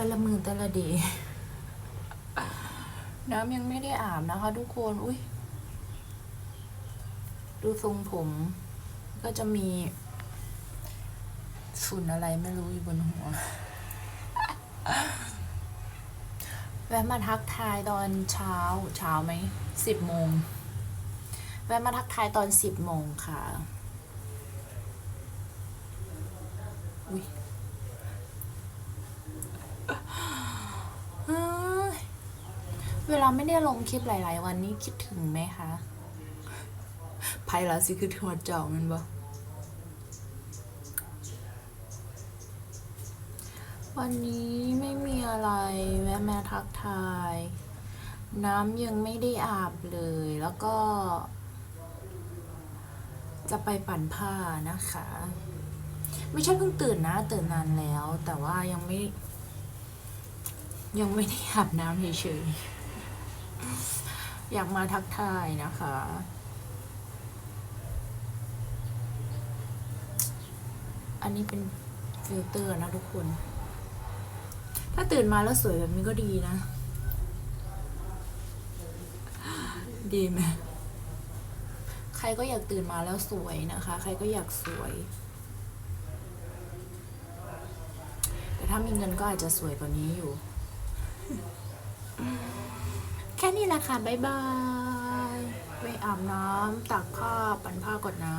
แต่ละมือแต่ละดย์น้ำยังไม่ได้อาบนะคะทุกคน อุ้ย ดูทรงผม ก็จะมีฝุ่นอะไรไม่รู้อยู่บนหัว แวะมาทักทายตอนเช้า เช้าไหม สิบโมง แวะมาทักทายตอนสิบโมงค่ะ อุ้ยเฮ้ย เวลาไม่ได้ลงคลิปหลาย ๆ วันนี้คิดถึงไหมคะไพ่ละสิคือทวดเจ้ามันบ่วันนี้ไม่มีอะไรแวะมาทักทาย น้ำยังไม่ได้อาบเลย แล้วก็ จะไปปั่นผ้านะคะ ไม่ใช่เพิ่งตื่นนะ ตื่นนานแล้ว แต่ว่ายังไม่ ยังไม่ได้อาบน้ำเฉยๆ อยากมาทักทายนะคะ อันนี้เป็นฟิลเตอร์นะทุกคน ถ้าตื่นมาแล้วสวยแบบนี้ก็ดีนะ ดีไหมใครก็อยากตื่นมาแล้วสวยนะคะ ใครก็อยากสวย แต่ถ้ามีเงินก็อาจจะสวยกว่านี้อยู่ แค่ นี้แหละค่ะ บ๊ายบาย ไปอาบน้ำตักผ้าปั่นผ้าก่อนนะ